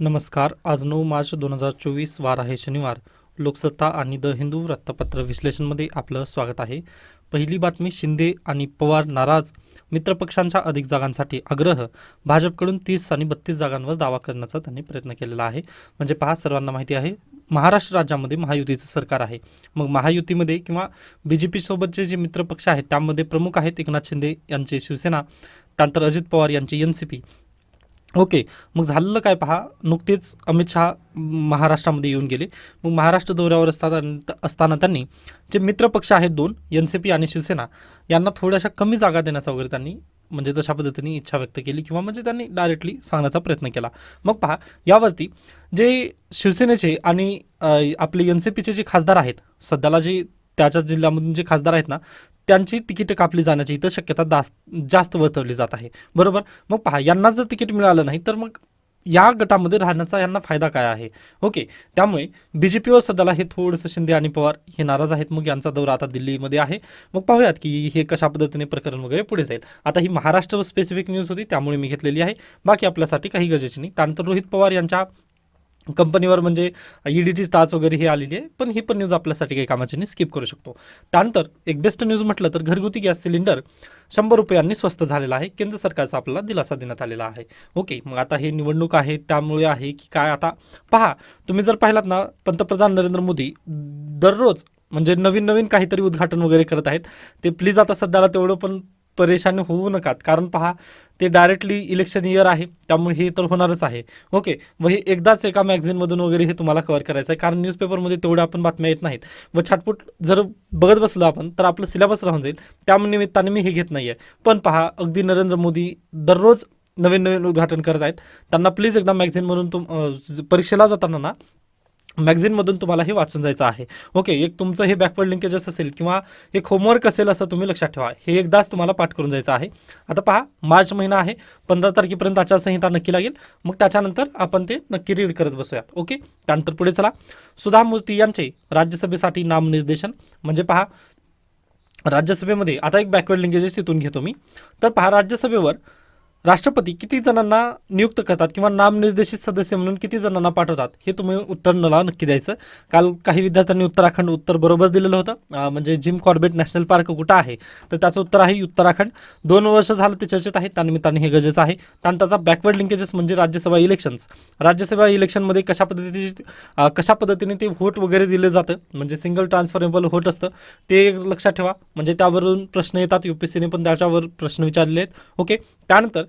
नमस्कार. आज नऊ मार्च दोन हजार चोवीस वार आहे शनिवार. लोकसत्ता आणि द हिंदू वृत्तपत्र विश्लेषणमध्ये आपलं स्वागत आहे. पहिली बातमी शिंदे आणि पवार नाराज. मित्रपक्षांच्या अधिक जागांसाठी आग्रह. भाजपकडून तीस आणि बत्तीस जागांवर दावा करण्याचा त्यांनी प्रयत्न केलेला आहे. म्हणजे पहा सर्वांना माहिती आहे महाराष्ट्र राज्यामध्ये महायुतीचं सरकार आहे. मग महायुतीमध्ये किंवा बी जे पीसोबतचे जे मित्रपक्ष आहेत त्यामध्ये प्रमुख आहेत एकनाथ शिंदे यांचे शिवसेना त्यानंतर अजित पवार यांची एन सी पी ओके मग झालेलं काय पहा? नुकतेच अमित शहा महाराष्ट्रामध्ये येऊन गेले. मग महाराष्ट्र दौऱ्यावर असताना असताना त्यांनी जे मित्रपक्ष आहेत दोन एन सी पी आणि शिवसेना यांना थोड्याशा कमी जागा देण्याचा वगैरे त्यांनी म्हणजे तशा पद्धतीने इच्छा व्यक्त केली किंवा म्हणजे त्यांनी डायरेक्टली सांगण्याचा प्रयत्न केला. मग पहा यावरती जे शिवसेनेचे आणि आपले एन सी पीचे जे खासदार आहेत सध्याला जे त्याच्या जिल्ह्यामधून जे खासदार आहेत ना त्यांची तिकीटं कापली जाण्याची इथं शक्यता दास जास्त वर्तवली जात आहे. बरोबर? मग पहा यांना जर तिकीट मिळालं नाही तर मग या गटामध्ये राहण्याचा यांना फायदा काय आहे? ओके त्यामुळे बी जे पीवर सध्याला हे थोडंसं शिंदे आणि पवार हे नाराज आहेत. मग यांचा दौरा आता दिल्लीमध्ये आहे. मग पाहूयात की हे कशा पद्धतीने प्रकरण वगैरे पुढे जाईल. आता ही महाराष्ट्र स्पेसिफिक न्यूज होती त्यामुळे मी घेतलेली आहे. बाकी आपल्यासाठी काही गरजेची नाही. त्यानंतर रोहित पवार यांच्या कंपनीवर म्हणजे ई टाच वगैरे ही आलेली आहे पण ही पण न्यूज आपल्यासाठी काही कामाची नाही स्किप करू शकतो. त्यानंतर एक बेस्ट न्यूज म्हटलं तर घरगुती गॅस सिलेंडर शंभर रुपयांनी स्वस्त झालेला आहे केंद्र सरकारचा आपल्याला दिलासा देण्यात आलेला आहे. ओके मग आता हे निवडणूक आहे त्यामुळे आहे की काय आता? पहा तुम्ही जर पाहिलात ना पंतप्रधान नरेंद्र मोदी दररोज म्हणजे नवीन नवीन काहीतरी उद्घाटन वगैरे करत आहेत ते प्लीज आता सध्याला तेवढं पण परेशान होऊ नकात. कारण पहा ते डायरेक्टली इलेक्शन इयर आहे त्यामुळे हे तर होणारच आहे. ओके व हे एकदाच एका मॅगझिनमधून वगैरे हे तुम्हाला कव्हर करायचं आहे. कारण न्यूजपेपरमध्ये तेवढ्या आपण बातम्या येत नाहीत. व छाटपूट जर बघत बसलो आपण तर आपलं सिलेबस राहून जाईल. त्या निमित्ताने मी हे घेत नाही आहे पण पहा अगदी नरेंद्र मोदी दररोज नवीन नवीन उद्घाटन करत आहेत. त्यांना प्लीज एकदा मॅगझिनमधून तुम परीक्षेला जाताना ना मॅगझिनमधून तुम्हाला हे वाचून जायचं आहे. ओके एक तुमचं हे बॅकवर्ड लिंकेजेस असेल किंवा एक होमवर्क असेल असं तुम्ही लक्षात ठेवा. हे एकदाच तुम्हाला पाठ करून जायचं आहे. आता पहा मार्च महिना आहे. पंधरा तारखेपर्यंत आचारसंहिता नक्की लागेल. मग त्याच्यानंतर आपण ते नक्की रीड करत बसूयात. ओके त्यानंतर पुढे चला. सुधा मूर्ती यांचे राज्यसभेसाठी नामनिर्देशन. म्हणजे पहा राज्यसभेमध्ये आता एक बॅकवर्ड लिंकेजेस तिथून घेतो मी. तर पहा राज्यसभेवर राष्ट्रपती किती जणांना नियुक्त करतात किंवा नामनिर्देशित सदस्य म्हणून किती जणांना पाठवतात हे तुम्ही उत्तर मला नक्की द्यायचं. काल काही विद्यार्थ्यांनी उत्तराखंड उत्तर बरोबर दिलेलं होतं. म्हणजे जिम कॉर्बेट नॅशनल पार्क कुठं आहे? तर त्याचं उत्तर आहे उत्तराखंड. दोन वर्ष झालं ते चर्चेत आहे त्यानिमित्ताने हे गरजेचं आहे. त्यानंतरचा बॅकवर्ड लिंकेजेस म्हणजे राज्यसभा इलेक्शन्स राज्यसभा इलेक्शनमध्ये कशा पद्धतीचे कशा पद्धतीने ते व्होट वगैरे दिलं जातं? म्हणजे सिंगल ट्रान्सफरेबल व्होट असतं. ते लक्षात ठेवा. म्हणजे त्यावरून प्रश्न येतात. यू पी सीने पण त्याच्यावर प्रश्न विचारले आहेत ओके त्यानंतर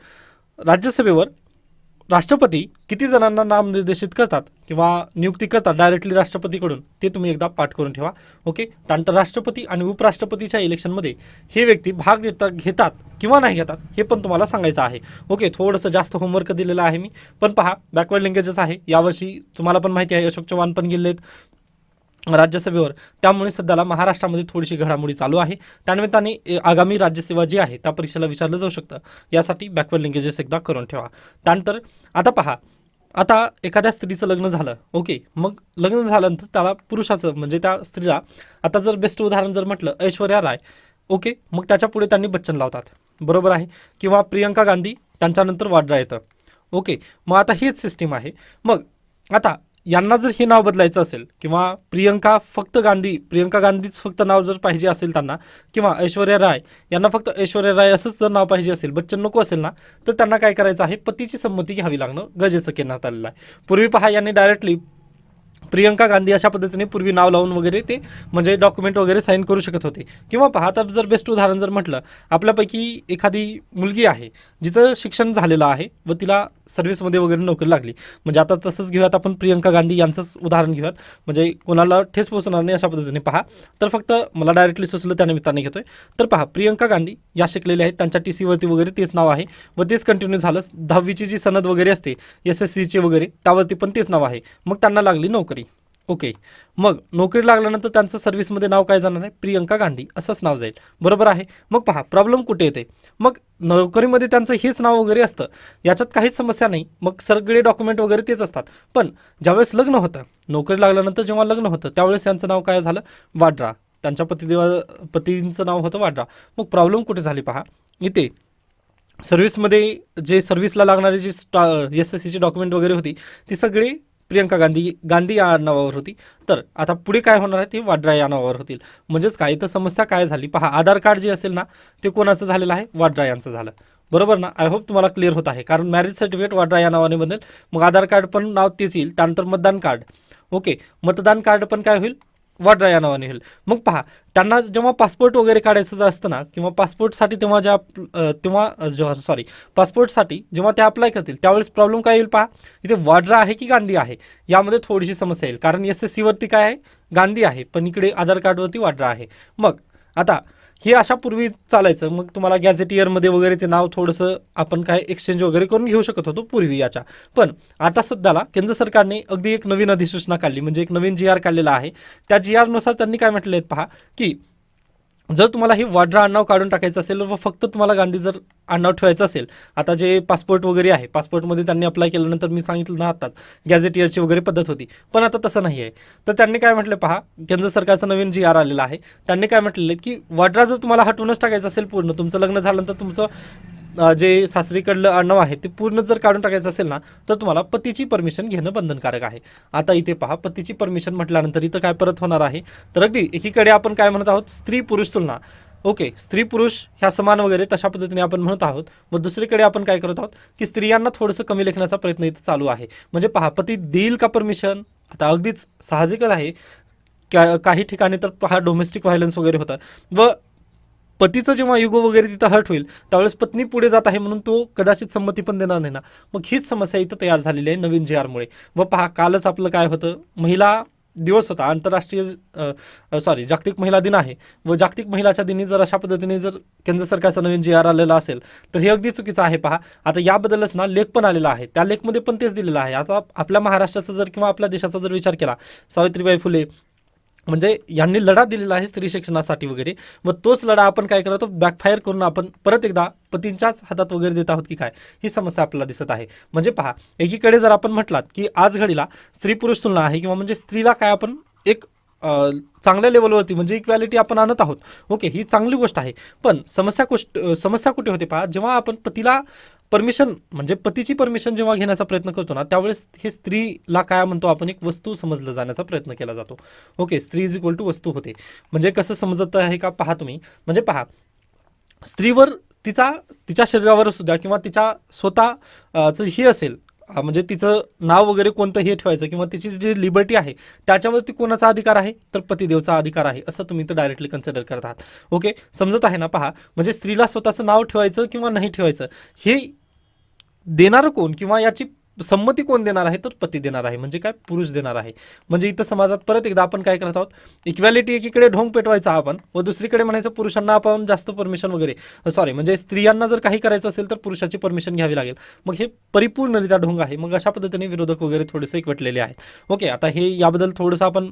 राज्यसभेवर राष्ट्रपती किती जणांना नामनिर्देशित करतात किंवा नियुक्ती करतात डायरेक्टली राष्ट्रपतीकडून ते तुम्ही एकदा पाठ करून ठेवा. ओके त्यानंतर राष्ट्रपती आणि उपराष्ट्रपतीच्या इलेक्शनमध्ये हे व्यक्ती भाग देतात घेतात किंवा नाही घेतात हे पण तुम्हाला सांगायचं आहे. ओके थोडंसं जास्त होमवर्क दिलेलं आहे मी. पण पहा बॅकवर्ड लिंकेजेस आहे. यावर्षी तुम्हाला पण माहिती आहे अशोक चव्हाण पण गेले आहेत राज्यसभेवर. त्यामुळे सध्याला महाराष्ट्रामध्ये थोडीशी घडामोडी चालू आहे. त्यानिमित्ताने आगामी राज्यसेवा जी आहे त्या परीक्षेला विचारलं जाऊ शकतं. यासाठी बॅकवर्ड लिंकेजेस एकदा करून ठेवा. त्यानंतर आता पहा. आता एखाद्या स्त्रीचं लग्न झालं ओके. मग लग्न झाल्यानंतर त्याला पुरुषाचं म्हणजे त्या स्त्रीला आता जर बेस्ट उदाहरण जर म्हटलं ऐश्वर्या राय ओके. मग त्याच्या पुढे त्यांनी बच्चन लावतात. बरोबर आहे? किंवा प्रियंका गांधी त्यांच्यानंतर वाड्रा येतं. ओके. मग आता हीच सिस्टीम आहे. मग आता यांना जर हे नाव बदलायचं असेल किंवा प्रियंका फक्त गांधी प्रियंका गांधीच फक्त नाव जर पाहिजे असेल त्यांना किंवा ऐश्वर्या राय यांना फक्त ऐश्वर्या राय असंच जर नाव पाहिजे असेल बच्चन नको असेल ना तर त्यांना काय करायचं आहे? पतीची संमती घ्यावी लागणं गरजेचं करण्यात आलेलं आहे. पूर्वी पहा यांनी डायरेक्टली प्रियंका गांधी अशा पद्धतीने पूर्वी नाव लावून वगैरे ते म्हणजे डॉक्युमेंट वगैरे साईन करू शकत होते. किंवा पहा आता जर बेस्ट उदाहरण जर म्हटलं आपल्यापैकी एखादी मुलगी आहे जिचं शिक्षण झालेलं आहे व तिला सर्व्हिसमध्ये वगैरे नोकरी लागली. म्हणजे आता तसंच घेऊयात आपण प्रियंका गांधी यांचंच उदाहरण घेऊयात. म्हणजे कोणाला ठेस पोहोचणार नाही अशा पद्धतीने. पहा तर फक्त मला डायरेक्टली सुचलं त्या निमित्ताने घेतोय. तर पहा प्रियंका गांधी या शिकलेल्या आहेत त्यांच्या टी सीवरती वगैरे तेच नाव आहे व तेच कंटिन्यू झालं. दहावीची जी सनद वगैरे असते एस एस सीची वगैरे त्यावरती पण तेच नाव आहे. मग त्यांना लागली नोकरी. ओके. मग नोकरी लागल्यानंतर त्यांचं सर्व्हिसमध्ये नाव काय जाणार आहे? प्रियंका गांधी. असंच नाव जाईल. बरोबर आहे? मग पहा प्रॉब्लेम कुठे येते? मग नोकरीमध्ये त्यांचं हेच नाव वगैरे असतं. याच्यात काहीच समस्या नाही. मग सगळे डॉक्युमेंट वगैरे तेच असतात. पण ज्यावेळेस लग्न होतं नोकरी लागल्यानंतर जेव्हा लग्न होतं त्यावेळेस यांचं नाव काय झालं? वाड्रा. त्यांच्या पतिदेवा पतींचं नाव होतं वाड्रा. मग प्रॉब्लेम कुठे झाली पहा? इथे सर्व्हिसमध्ये जे सर्व्हिसला लागणारी जी स्टा एस एस सीची डॉक्युमेंट वगैरे होती ती सगळी प्रियंका गांधी गांधी या नावावर होती. तर आता पुढे काय होणार आहे ते वाड्रा या नावावर होतील. म्हणजेच काय? तर समस्या काय झाली? पहा आधार कार्ड जे असेल ना ते कोणाचं झालेलं आहे? वाड्रा यांचं झालं. बरोबर ना? आय होप तुम्हाला क्लिअर होत आहे. कारण मॅरेज सर्टिफिकेट वाड्रा या नावाने बनेल. मग आधार कार्ड पण नाव तेच येईल. त्यानंतर मतदान कार्ड. ओके मतदान कार्ड पण काय होईल? वाड्रा या नावाने होईल मग पहा त्यांना जेव्हा पासपोर्ट वगैरे काढायचं असतं ना किंवा पासपोर्टसाठी तेव्हा ज्या तेव्हा जेव्हा सॉरी पासपोर्टसाठी जेव्हा ते अप्लाय करतील त्यावेळेस प्रॉब्लेम काय येईल पहा. इथे वाड्रा आहे की गांधी आहे? यामध्ये थोडीशी समस्या येईल. कारण एस एस सीवरती काय आहे? गांधी आहे. पण इकडे आधार कार्डवरती वाड्रा आहे. मग आता हे अशा पूर्वी चालायचं. मग तुम्हाला गॅझेटियरमध्ये वगैरे ते नाव थोडंसं आपण काय एक्सचेंज वगैरे करून घेऊ शकत होतो पूर्वी याच्या. पण आता सध्याला केंद्र सरकारने अगदी एक नवीन अधिसूचना काढली. म्हणजे एक नवीन जी आर काढलेला आहे. त्या जी आरनुसार त्यांनी काय म्हटले आहेत पहा की जर तुम्हाला हे वाड्रा आडनाव काढून टाकायचं असेल व फक्त तुम्हाला गांधी जर आडनाव ठेवायचं असेल आता जे पासपोर्ट वगैरे आहे पासपोर्टमध्ये त्यांनी अप्लाय केल्यानंतर मी सांगितलं ना आताच गॅझेटियरची वगैरे पद्धत होती पण आता तसं नाही आहे. तर त्यांनी काय म्हटलं पहा केंद्र सरकारचं नवीन जी आर आलेलं आहे त्यांनी काय म्हटलेलं की वाड्रा जर तुम्हाला हटवूनच टाकायचं असेल पूर्ण तुमचं लग्न झाल्यानंतर तुमचं जे सासरीकडलं अण्णव आहे ते पूर्ण जर काढून टाकायचं असेल ना तर तुम्हाला पतीची परमिशन घेणं बंधनकारक आहे. आता इथे पहा पतीची परमिशन म्हटल्यानंतर इथं काय परत होणार आहे? तर अगदी एकीकडे आपण काय म्हणत आहोत स्त्री पुरुष तुलना. ओके स्त्री पुरुष ह्या समान वगैरे तशा पद्धतीने आपण म्हणत आहोत. व दुसरीकडे आपण काय करत आहोत की स्त्रियांना थोडंसं कमी लेखण्याचा प्रयत्न इथं चालू आहे. म्हणजे पहा पती देईल का परमिशन? आता अगदीच साहजिकच आहे. का काही ठिकाणी तर पहा डोमेस्टिक व्हायलन्स वगैरे होतात व पतीचं जेव्हा युगो वगैरे तिथं हर्ट होईल त्यावेळेस पत्नी पुढे जात आहे म्हणून तो कदाचित संमती पण देणार नाही ना. मग हीच समस्या इथं तयार झालेली आहे नवीन जे आरमुळे व पहा कालच आपलं काय होतं महिला दिवस होता आंतरराष्ट्रीय सॉरी जागतिक महिला दिन आहे. व जागतिक महिलाच्या दिनी जर अशा पद्धतीने जर केंद्र सरकारचा नवीन जी आर आलेला असेल तर हे अगदी चुकीचं आहे पहा. आता याबद्दलच ना लेख पण आलेला आहे. त्या लेखमध्ये पण तेच दिलेलं आहे. आता आपल्या महाराष्ट्राचा जर किंवा आपल्या देशाचा जर विचार केला सावित्रीबाई फुले म्हणजे यांनी लढा दिलेला आहे स्त्री शिक्षणासाठी वगैरे. व तोच लढा आपण काय करतो? बॅकफायर करून आपण परत एकदा पतींच्याच हातात वगैरे देत आहोत की काय? ही समस्या आपल्याला दिसत आहे. म्हणजे पहा एकीकडे जर आपण म्हटलात की आज घडीला स्त्री पुरुष तुलना आहे किंवा म्हणजे स्त्रीला काय आपण एक चांगल्या लेवलवरती म्हणजे इक्वॅलिटी आपण आणत आहोत. ओके ही चांगली गोष्ट आहे. पण समस्या गोष्ट समस्या कुठे होते पहा जेव्हा आपण पतीला परमिशन म्हणजे पतीची परमिशन जेव्हा घेण्याचा प्रयत्न करतो ना त्यावेळेस हे स्त्रीला काय म्हणतो आपण एक वस्तू समजलं जाण्याचा प्रयत्न केला जातो. ओके स्त्री इज इक्वल टू वस्तू होते. म्हणजे कसं समजत आहे का पहा तुम्ही? म्हणजे पहा स्त्रीवर तिचा तिच्या शरीरावर सुद्धा किंवा तिच्या स्वतःचं हे असेल म्हणजे तिचं नाव वगैरे कोणतं हे ठेवायचं किंवा तिची जी लिबर्टी आहे त्याच्यावरती कोणाचा अधिकार आहे? तर पतिदेवचा अधिकार आहे असं तुम्ही तर डायरेक्टली कन्सिडर करत आहात. ओके समजत आहे ना? पहा म्हणजे स्त्रीला स्वतःचं नाव ठेवायचं किंवा नाही ठेवायचं हे देणारं कोण किंवा याची संमती कोण देणार आहे तर पती देणार आहे. म्हणजे काय? पुरुष देणार आहे. म्हणजे इथं समाजात परत एकदा आपण काय करत आहोत? इक्वॅलिटी एकीकडे ढोंग पेटवायचा आपण व दुसरीकडे म्हणायचं पुरुषांना आपण जास्त परमिशन वगैरे. सॉरी म्हणजे स्त्रियांना जर काही करायचं असेल तर पुरुषाची परमिशन घ्यावी लागेल. मग हे परिपूर्णरित्या ढोंग आहे. मग अशा पद्धतीने विरोधक वगैरे थोडेसे एकवटलेले आहेत. ओके आता हे याबद्दल थोडंसं आपण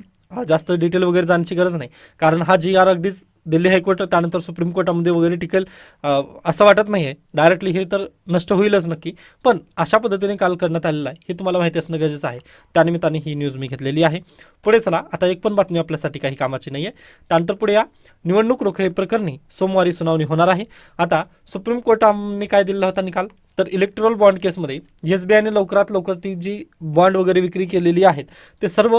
जास्त डिटेल वगैरे जाण्याची गरज नाही. कारण हा जी आर अगदीच दिल्ली हायकोर्ट त्यानंतर सुप्रीम कोर्टामध्ये वगैरे टिकेल असं वाटत नाही आहे डायरेक्टली हे तर नष्ट होईलच नक्की. पण अशा पद्धतीने काल करण्यात आलेलं आहे हे तुम्हाला माहिती असणं गरजेचं आहे. त्यानिमित्ताने ही न्यूज मी घेतलेली आहे. पुढे चला आता एक पण बातमी आपल्यासाठी काही कामाची नाही आहे त्यानंतर पुढे या. निवडणूक रोखे प्रकरणी सोमवारी सुनावणी होणार आहे. आता सुप्रीम कोर्टाने काय दिलेला होता निकाल? तर इलेक्ट्रॉल बॉन्ड केसमध्ये एस बी आयने लवकरात लवकर ती जी बॉन्ड वगैरे विक्री केलेली आहेत ते सर्व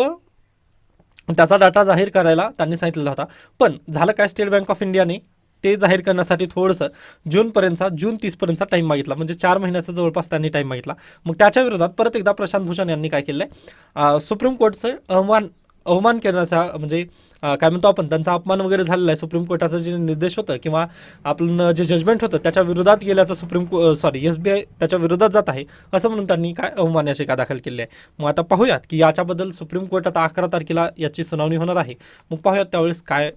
त्याचा डाटा जाहीर करायला त्यांनी सांगितलेला होता. पण झालं काय स्टेट बँक ऑफ इंडियाने ते जाहीर करण्यासाठी थोडंसं जूनपर्यंतचा जून तीसपर्यंतचा टाईम मागितला. म्हणजे चार महिन्याचा जवळपास त्यांनी टाईम मागितला. मग त्याच्या विरोधात परत एकदा प्रशांत भूषण यांनी काय केलं आहे सुप्रीम कोर्टचं अहमान अवमान करण्याचा म्हणजे काय म्हणतो आपण त्यांचा अपमान वगैरे झालेला आहे सुप्रीम कोर्टाचं जे निर्देश होतं किंवा आपलं जे जजमेंट होतं त्याच्या विरोधात गेल्याचं सुप्रीम को सॉरी एस बी आय त्याच्या विरोधात जात आहे असं म्हणून त्यांनी काय अवमान याचिका दाखल केली आहे मग आता पाहूयात की याच्याबद्दल सुप्रीम कोर्टात अकरा तारखेला याची सुनावणी होणार आहे. मग पाहूयात त्यावेळेस काय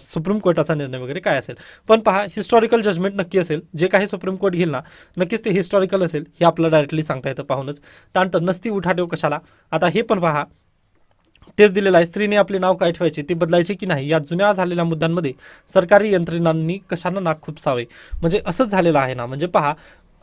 सुप्रीम कोर्टाचा निर्णय वगैरे काय असेल. पण पहा हिस्टॉरिकल जजमेंट नक्की असेल जे काही सुप्रीम कोर्ट घेईल ना नक्कीच ते हिस्टॉरिकल असेल हे आपल्याला डायरेक्टली सांगता येतं पाहूनच. त्यानंतर नसती उठाठेव कशाला? आता हे पण पहा तेच दिलेलं आहे. स्त्रीने आपले नाव काय ठेवायचे ते बदलायचे की नाही? या जुन्या झालेल्या मुद्द्यांमध्ये सरकारी यंत्रणांनी कशानं नाक खुपसावे? म्हणजे असंच झालेलं आहे ना? म्हणजे पहा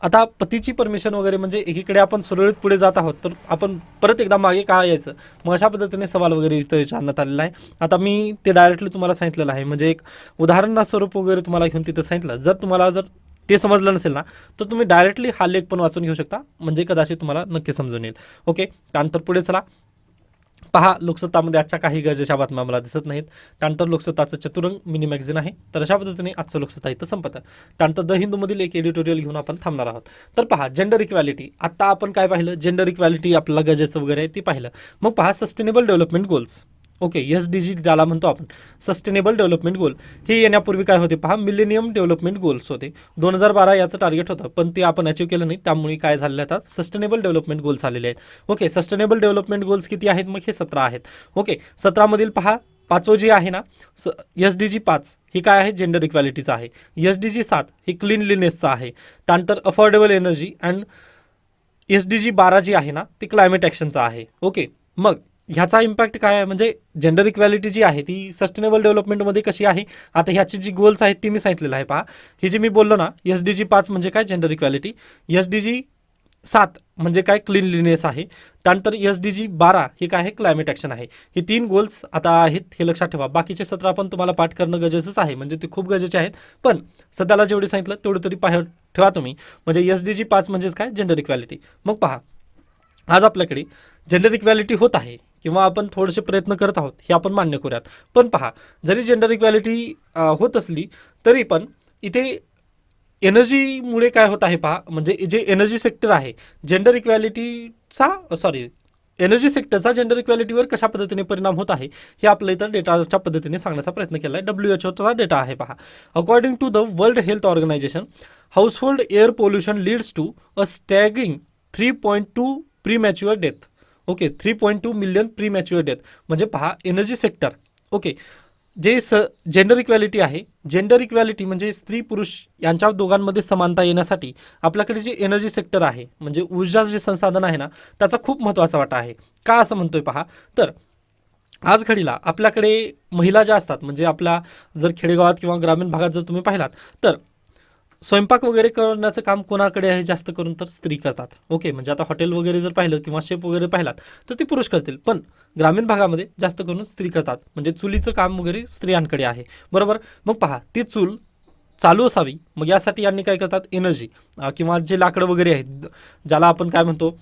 आता पतीची परमिशन वगैरे म्हणजे एकीकडे आपण सुरळीत पुढे जात आहोत तर आपण परत एकदा मागे का यायचं? मग अशा पद्धतीने सवाल वगैरे इथं विचारण्यात आलेला आहे. आता मी ते डायरेक्टली तुम्हाला सांगितलेलं आहे. म्हणजे एक उदाहरणास्वरूप स्वरूप वगैरे तुम्हाला घेऊन तिथं सांगितलं. जर तुम्हाला जर ते समजलं नसेल ना तर तुम्ही डायरेक्टली हा लेख पण वाचून घेऊ शकता. म्हणजे कदाचित तुम्हाला नक्की समजून येईल. ओके त्यानंतर पुढे चला. पहा लोकसत्तामध्ये आजच्या काही गरजेच्या बातम्या मला दिसत नाहीत. त्यानंतर लोकसत्ताचं चतुरंग मिनी मॅगझिन आहे. तर अशा पद्धतीने आजचं लोकसत्ता इथं संपतं. त्यानंतर द हिंदूमधील एक एडिटोरियल घेऊन आपण थांबणार आहोत. तर पहा जेंडर इक्वॅलिटी आत्ता आपण काय पाहिलं? जेंडर इक्वॅलिटी आपल्याला गरजेचं वगैरे आहे ती पाहिलं. मग पहा sustainable development goals okay S D G ज्याला म्हणतो आपण. सस्टेनेबल डेव्हलपमेंट गोल हे येण्यापूर्वी काय होते पहा मिलेनियम डेव्हलपमेंट गोल्स होते. दोन हजार बारा याचं टार्गेट होतं पण ते आपण अचीव्ह केलं नाही त्यामुळे काय झालेलं आहे आता? सस्टेनेबल डेव्हलपमेंट गोल्स आलेले आहेत. ओके सस्टेनेबल डेव्हलपमेंट गोल्स किती आहेत? मग हे सतरा आहेत. ओके सतरामधील पहा पाचवं जे आहे ना स एस डी जी पाच ही काय आहे? जेंडर इक्वॅलिटीचं आहे. एस डी जी सात ही क्लीनलीनेसचं आहे. त्यानंतर affordable energy and S D G बारा जी आहे ना ती क्लायमेट ॲक्शनचं आहे. ओके मग ह्याचा इम्पॅक्ट काय आहे? म्हणजे जेंडर इक्वॅलिटी जी आहे ती सस्टेनेबल डेव्हलपमेंटमध्ये कशी आहे? आता ह्याची जी गोल्स आहेत ती मी सांगितलेलं आहे पहा. ही जी मी बोललो ना एस डी जी पाच म्हणजे काय? Gender equality S D G सात म्हणजे काय? क्लिनलीनेस आहे. त्यानंतर एस डी जी बारा हे काय आहे? क्लायमेट ॲक्शन आहे. हे तीन गोल्स आता आहेत हे लक्षात ठेवा. बाकीचे सतरा पण तुम्हाला पाठ करणं गरजेचंच आहे. म्हणजे ते खूप गरजेचे आहेत. पण सध्याला जेवढे सांगितलं तेवढं तरी पाह ठेवा तुम्ही. म्हणजे एस डी जी पाच म्हणजेच काय? जेंडर इक्वॅलिटी मग पहा. आज आपल्याकडे जेंडर इक्वॅलिटी होत आहे. किंवा आपण थोडेसे प्रयत्न करत आहोत हे आपण मान्य करूयात. पण पहा जरी जेंडर इक्वॅलिटी होत असली तरी पण इथे एनर्जीमुळे काय होत आहे पहा म्हणजे जे एनर्जी सेक्टर आहे जेंडर इक्वॅलिटीचा सॉरी एनर्जी सेक्टरचा जेंडर इक्वॅलिटीवर कशा पद्धतीने परिणाम होत आहे हे आपल्या इतर डेटाच्या पद्धतीने सांगण्याचा प्रयत्न केला आहे डब्ल्यू एच ओचा डेटा आहे पहा. According to the world health organization household air pollution leads to a staggering three point two premature death okay three point two million premature death म्हणजे पहा एनर्जी सेक्टर ओके जे स gender equality आहे gender equality म्हणजे स्त्री पुरुष यांच्या दोघांमध्ये समानता येण्यासाठी आपल्याकडे जे एनर्जी सेक्टर आहे म्हणजे ऊर्जा जे संसाधन आहे ना त्याचा खूप महत्त्वाचा वाटा आहे. का असं म्हणतोय पहा? तर आज घडीला आपल्याकडे महिला ज्या असतात म्हणजे आपल्या जर खेडेगावात किंवा ग्रामीण भागात जर तुम्ही पाहिलात तर स्वयंपाक वगैरे करण्याचं काम कोणाकडे आहे जास्त करून तर स्त्री करतात. ओके म्हणजे आता हॉटेल वगैरे जर पाहिलं किंवा शेप वगैरे पाहिलात तर ते पुरुष करतील. पण ग्रामीण भागामध्ये जास्त करून स्त्री करतात. म्हणजे चुलीचं काम वगैरे स्त्रियांकडे आहे. बरोबर? मग पहा ती चूल चालू असावी. मग यासाठी यांनी काय करतात? एनर्जी किंवा जे लाकडं वगैरे आहेत ज्याला आपण काय म्हणतो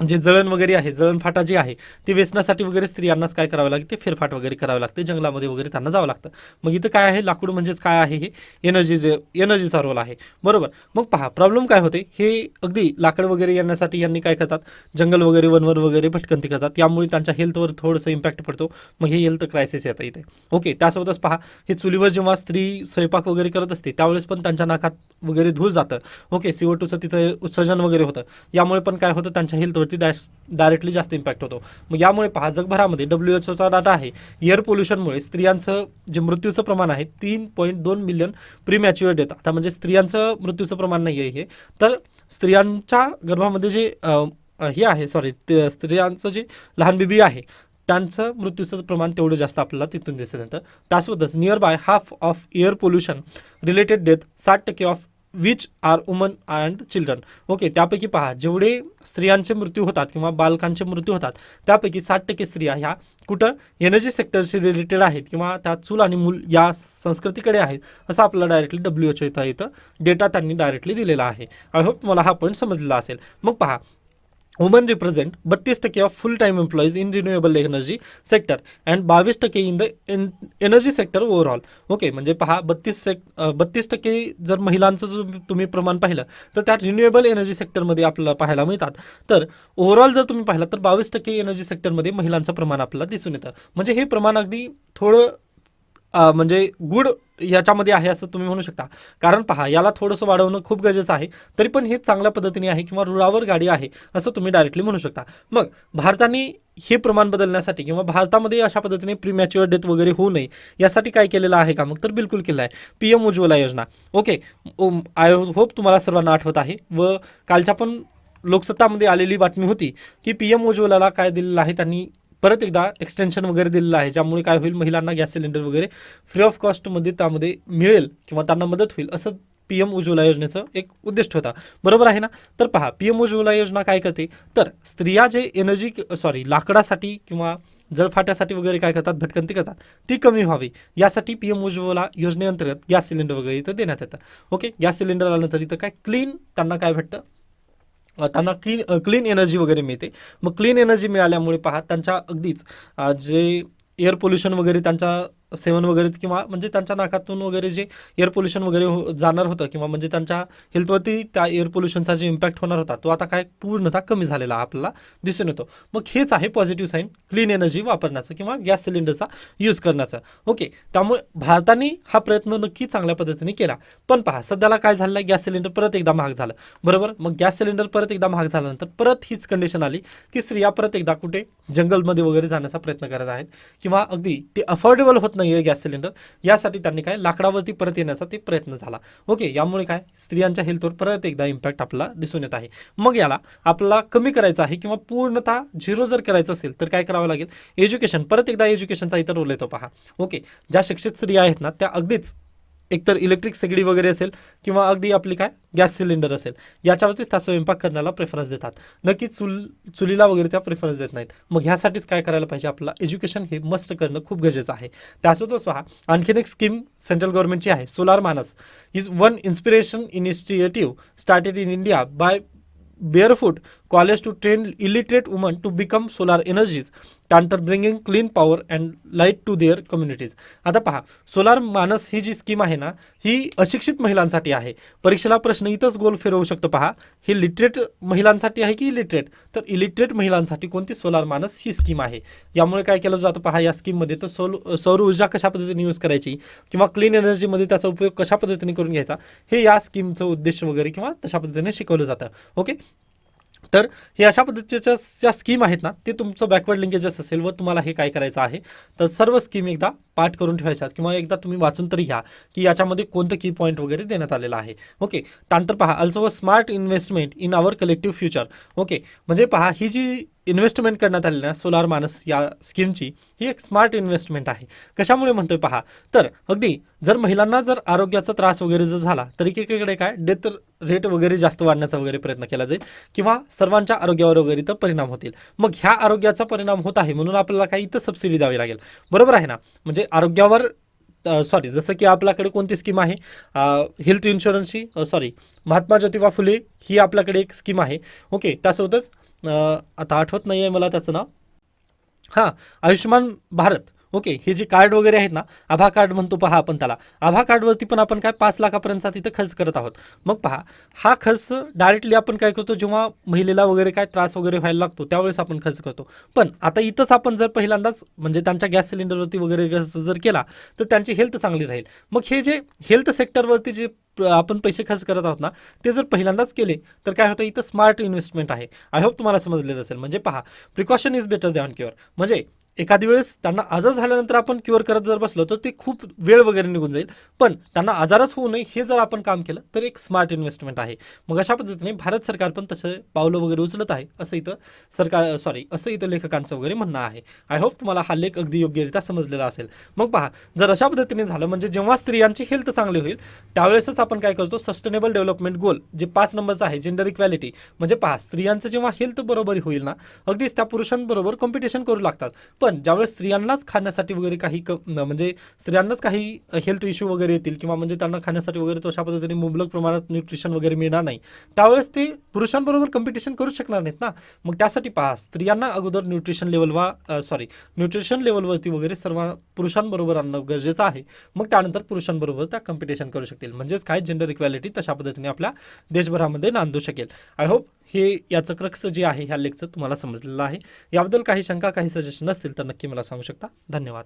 जे जळण वगैरे आहे जळणफाटा जे आहे ते वेचण्यासाठी वगैरे स्त्रियांनाच काय करावं लागते? फेरफाट वगैरे करावे लागते. जंगलामध्ये वगैरे त्यांना जावं लागतं. मग इथं काय आहे? लाकूड म्हणजेच काय आहे हे? एनर्जी एनर्जीचा रोल आहे. बरोबर? मग पहा प्रॉब्लेम काय होते? हे अगदी लाकड वगैरे येण्यासाठी यांनी काय करतात? जंगल वगैरे वनवर वगैरे भटकंती करतात. यामुळे त्यांच्या हेल्थवर थोडंसं इम्पॅक्ट पडतो. मग हे हेल्थ क्रायसिस येतं इथे. ओके त्यासोबतच पहा हे चुलीवर जेव्हा स्त्री स्वयंपाक वगैरे करत असते त्यावेळेस पण त्यांच्या नाकात वगैरे धूळ जातं. ओके सी ओ टूचं तिथं उत्सर्जन वगैरे होतं. यामुळे पण काय होतं? त्यांच्या हेल्थवरती डॅश डायरेक्टली जास्त इम्पॅक्ट होतो. मग यामुळे पहा जगभरामध्ये डब्ल्यू एच ओचा डाटा आहे. एअर पोल्युशनमुळे स्त्रियांचं जे मृत्यूचं प्रमाण आहे तीन पॉईंट दोन मिलियन प्रीमॅच्युअर डेथ आता म्हणजे स्त्रियांचं मृत्यूचं प्रमाण नाही आहे हे. तर स्त्रियांच्या गर्भामध्ये जे हे आहे सॉरी ते स्त्रियांचं जे लहान बेबी आहे त्यांचं मृत्यूचं प्रमाण तेवढं जास्त आपल्याला तिथून दिसत येतं त्यासोबतच near by half of air pollution related death साठ टक्के of which are women and children okay त्यापैकी पहा जेवढे स्त्रियांचे मृत्यू होतात किंवा बालकांचे मृत्यू होतात त्यापैकी साठ टक्के स्त्रिया ह्या कुठं एनर्जी सेक्टरशी रिलेटेड आहेत किंवा त्या चूल आणि मूल या संस्कृतीकडे आहेत असं आपल्याला डायरेक्टली डब्ल्यू एच इथं इथं डेटा त्यांनी डायरेक्टली दिलेला आहे. आय होप मला हा पॉईंट समजलेला असेल. मग पहा वुमन रिप्रेझेंट बत्तीस टक्के of full time employees in renewable energy sector and बावीस टक्के इन द एन एनर्जी सेक्टर ओव्हरऑल ओके म्हणजे पहा बत्तीस सेक बत्तीस टक्के जर महिलांचं जर तुम्ही प्रमाण पाहिलं तर त्यात रिन्युएबल एनर्जी सेक्टरमध्ये आपल्याला पाहायला मिळतात. तर ओव्हरऑल जर तुम्ही पाहिलं तर बावीस टक्के एनर्जी सेक्टरमध्ये महिलांचं प्रमाण आपल्याला दिसून येतं. म्हणजे हे प्रमाण अगदी थोडं म्हणजे गुड याच्यामध्ये आहे असं तुम्ही म्हणू शकता. कारण पहा याला थोडंसं वाढवणं खूप गरजेचं आहे तरी पण हे चांगल्या पद्धतीने आहे किंवा रुळावर गाडी आहे असं तुम्ही डायरेक्टली म्हणू शकता. मग भारताने हे प्रमाण बदलण्यासाठी किंवा भारतामध्ये अशा पद्धतीने प्रीमॅच्युअर डेथ वगैरे होऊ नये यासाठी काय केलेलं आहे का मग? तर बिलकुल केलं आहे. पी एम उज्ज्वला योजना. ओके आय होप तुम्हाला सर्वांना आठवत आहे व कालच्या पण लोकसत्तामध्ये आलेली बातमी होती की पी एम उज्ज्वलाला काय दिलेलं आहे त्यांनी परत एकदा एक्सटेन्शन वगैरे दिलेलं आहे ज्यामुळे काय होईल महिलांना गॅस सिलेंडर वगैरे फ्री ऑफ कॉस्टमध्ये त्यामध्ये मिळेल किंवा त्यांना मदत होईल असं पी एम उज्ज्वला योजनेचं एक उद्दिष्ट होता. बरोबर आहे ना? तर पहा पी एम उज्ज्वला योजना काय करते? तर स्त्रिया जे एनर्जी सॉरी लाकडासाठी किंवा जळफाट्यासाठी वगैरे काय करतात भटकंती करतात ती कमी व्हावी. यासाठी पी एम उज्ज्वला योजनेअंतर्गत गॅस सिलेंडर वगैरे इथं देण्यात येतं. ओके गॅस सिलेंडर आल्यानंतर इथं काय? क्लीन त्यांना काय भेटतं? त्यांना क्लीन क्लीन एनर्जी वगैरे मिळते. मग क्लीन एनर्जी मिळाल्यामुळे पहा त्यांच्या अगदीच जे एअर पोल्युशन वगैरे त्यांच्या सेवन वगैरे किंवा म्हणजे त्यांच्या नाकातून वगैरे जे एअर पोल्युशन वगैरे हो जाणार होतं किंवा म्हणजे त्यांच्या हेल्थवरती त्या एअर पोल्युशनचा जे इम्पॅक्ट होणार होता तो आता काय पूर्णतः कमी झालेला आपल्याला दिसून येतो. मग हेच आहे पॉझिटिव्ह साईन क्लीन एनर्जी वापरण्याचं किंवा गॅस सिलेंडरचा यूज करण्याचं. ओके त्यामुळे भारताने हा प्रयत्न नक्की चांगल्या पद्धतीने केला. पण पहा सध्याला काय झालं आहे? गॅस सिलेंडर परत एकदा महाग झालं. बरोबर? मग गॅस सिलेंडर परत एकदा महाग झाल्यानंतर परत हीच कंडिशन आली की स्त्रिया परत एकदा कुठे जंगलमध्ये वगैरे जाण्याचा प्रयत्न करत आहेत किंवा अगदी ते अफोर्डेबल होत नाही आहे गॅस सिलेंडर यासाठी त्यांनी काय लाकडावरती परत येण्याचा ते प्रयत्न झाला. ओके यामुळे काय? स्त्रियांच्या हेल्थवर परत एकदा इम्पॅक्ट आपला दिसून येत आहे. मग याला आपल्याला कमी करायचं आहे किंवा पूर्णतः झिरो जर करायचं असेल तर काय करावं लागेल? एज्युकेशन परत एकदा एज्युकेशनचा इतर रोल येतो पहा. ओके ज्या शिक्षित स्त्रिया आहेत ना त्या अगदीच एकतर इलेक्ट्रिक शेगडी वगैरे असेल किंवा अगदी आपली काय गॅस सिलेंडर असेल याच्यावरतीच त्या स्वयंपाक करण्याला प्रेफरन्स देतात. नक्कीच चुल चुलीला वगैरे त्या प्रेफरन्स देत नाहीत. मग ह्यासाठीच काय करायला पाहिजे? आपला एज्युकेशन हे मस्ट करणं खूप गरजेचं आहे. त्यासोबतच पहा आणखीन एक स्कीम सेंट्रल गव्हर्नमेंटची आहे सोलार मानस is one inspiration initiative started in India by Barefoot College to train illiterate women to become solar energies त्यानंतर bringing clean power and light to their communities आता पहा सोलार मानस ही जी स्कीम आहे ना ही अशिक्षित महिलांसाठी आहे. परीक्षेला प्रश्न इथंच गोल फिरवू शकतो पहा. ही लिटरेट महिलांसाठी आहे की इलिटरेट तर इलिटरेट महिलांसाठी कोणती सोलार मानस ही स्कीम आहे? यामुळे काय केलं जातं पहा या स्कीममध्ये तर सोल सौर ऊर्जा कशा पद्धतीने यूज करायची? किंवा क्लीन एनर्जीमध्ये त्याचा उपयोग कशा पद्धतीने करून घ्यायचा? हे या स्कीमचं उद्देश वगैरे किंवा तशा पद्धतीने शिकवलं जातं. ओके तर हे अशा पद्धतीच्या ज्या स्कीम आहेत ना ते तुमचं बॅकवर्ड लिंकेजेस असेल व तुम्हाला हे काय करायचं आहे तर सर्व स्कीम एकदा पाठ करून ठेवायच्यात किंवा एकदा तुम्ही वाचून तरी घ्या की याच्यामध्ये कोणतं की पॉईंट वगैरे देण्यात आलेलं आहे. ओके त्यानंतर पहा also smart investment in our collective future okay म्हणजे पहा ही जी इन्व्हेस्टमेंट करण्यात आलेल्या ना सोलार मानस या स्कीमची ही एक स्मार्ट इन्व्हेस्टमेंट आहे. कशामुळे म्हणतोय पहा? तर अगदी जर महिलांना जर आरोग्याचा त्रास वगैरे जर झाला तर एकीकडे काय? डेथ रेट वगैरे जास्त वाढण्याचा वगैरे प्रयत्न केला जाईल किंवा सर्वांच्या आरोग्यावर वगैरे तर परिणाम होतील. मग ह्या आरोग्याचा परिणाम होत आहे म्हणून आपल्याला काही इथं सबसिडी द्यावी लागेल. बरोबर आहे ना? म्हणजे आरोग्यावर सॉरी जसं की आपल्याकडे कोणती स्कीम आहे? हेल्थ इन्शुरन्सची सॉरी महात्मा ज्योतिबा फुले ही आपल्याकडे एक स्कीम आहे. ओके त्यासोबतच आता आठवत नाही आहे मला त्याचं नाव. हां आयुष्यमान भारत. ओके हे जे कार्ड वगैरे आहेत ना आभा कार्ड म्हणतो पहा आपण त्याला. आभा कार्डवरती पण आपण काय पाच लाखापर्यंतचा तिथं खर्च करत आहोत. मग पहा हा खर्च डायरेक्टली आपण काय करतो जेव्हा महिलेला वगैरे काय त्रास वगैरे व्हायला लागतो त्यावेळेस आपण खर्च करतो. पण आता इथंच आपण जर पहिल्यांदाच म्हणजे त्यांच्या गॅस सिलेंडरवरती वगैरे खर्च जर केला तर त्यांची हेल्थ चांगली राहील. मग हे जे हेल्थ सेक्टरवरती जे आपण पैसे खर्च करत आहोत ना ते जर पहिल्यांदाच केले तर काय होतं इथं स्मार्ट इन्व्हेस्टमेंट आहे. आय होप तुम्हाला समजलेलं असेल. म्हणजे पहा precaution is better than cure म्हणजे एखादी वेळेस त्यांना आजार झाल्यानंतर आपण क्युअर करत जर बसलो तर ते खूप वेळ वगैरे निघून जाईल. पण त्यांना आजारच होऊ नये हे जर आपण काम केलं तर एक स्मार्ट इन्व्हेस्टमेंट आहे. मग अशा पद्धतीने भारत सरकार पण तसं पावलं वगैरे उचलत आहे असं इथं सरकार सॉरी असं इथं लेखकांचं वगैरे म्हणणं आहे. आय होप तुम्हाला हा लेख अगदी योग्यरित्या समजलेला असेल. मग पहा जर अशा पद्धतीने झालं म्हणजे जेव्हा स्त्रियांची हेल्थ चांगली होईल त्यावेळेसच आपण काय करतो सस्टेनेबल डेव्हलपमेंट गोल जे पाच नंबरचं आहे जेंडर इक्वॅलिटी म्हणजे पहा स्त्रियांचं जेव्हा हेल्थ बरोबर होईल ना अगदीच त्या पुरुषांबरोबर कॉम्पिटिशन करू लागतात. पण ज्यावेळेस स्त्रियांनाच खाण्यासाठी वगैरे काही क म्हणजे स्त्रियांनाच काही हेल्थ इश्यू वगैरे येतील किंवा म्हणजे त्यांना खाण्यासाठी वगैरे तशा पद्धतीने मुबलक प्रमाणात न्यूट्रिशन वगैरे मिळणार नाही त्यावेळेस ते पुरुषांबरोबर कॉम्पिटिशन करू शकणार नाहीत ना. मग त्यासाठी पहा स्त्रियांना अगोदर न्यूट्रिशन लेवल वा सॉरी न्यूट्रिशन लेवलवरती वगैरे सर्व पुरुषांबरोबर आणणं गरजेचं आहे. मग त्यानंतर पुरुषांबरोबर त्या कॉम्पिटिशन करू शकतील. म्हणजेच काय? जेंडर इक्वॅलिटी तशा पद्धतीने आपल्या देशभरामध्ये नांदू शकेल. आय होप हे याचं क्रक्स जे आहे ह्या लेखचं तुम्हाला समजलेलं आहे. याबद्दल काही शंका काही सजेशन असतील तर नक्की मला सांगू शकता. धन्यवाद.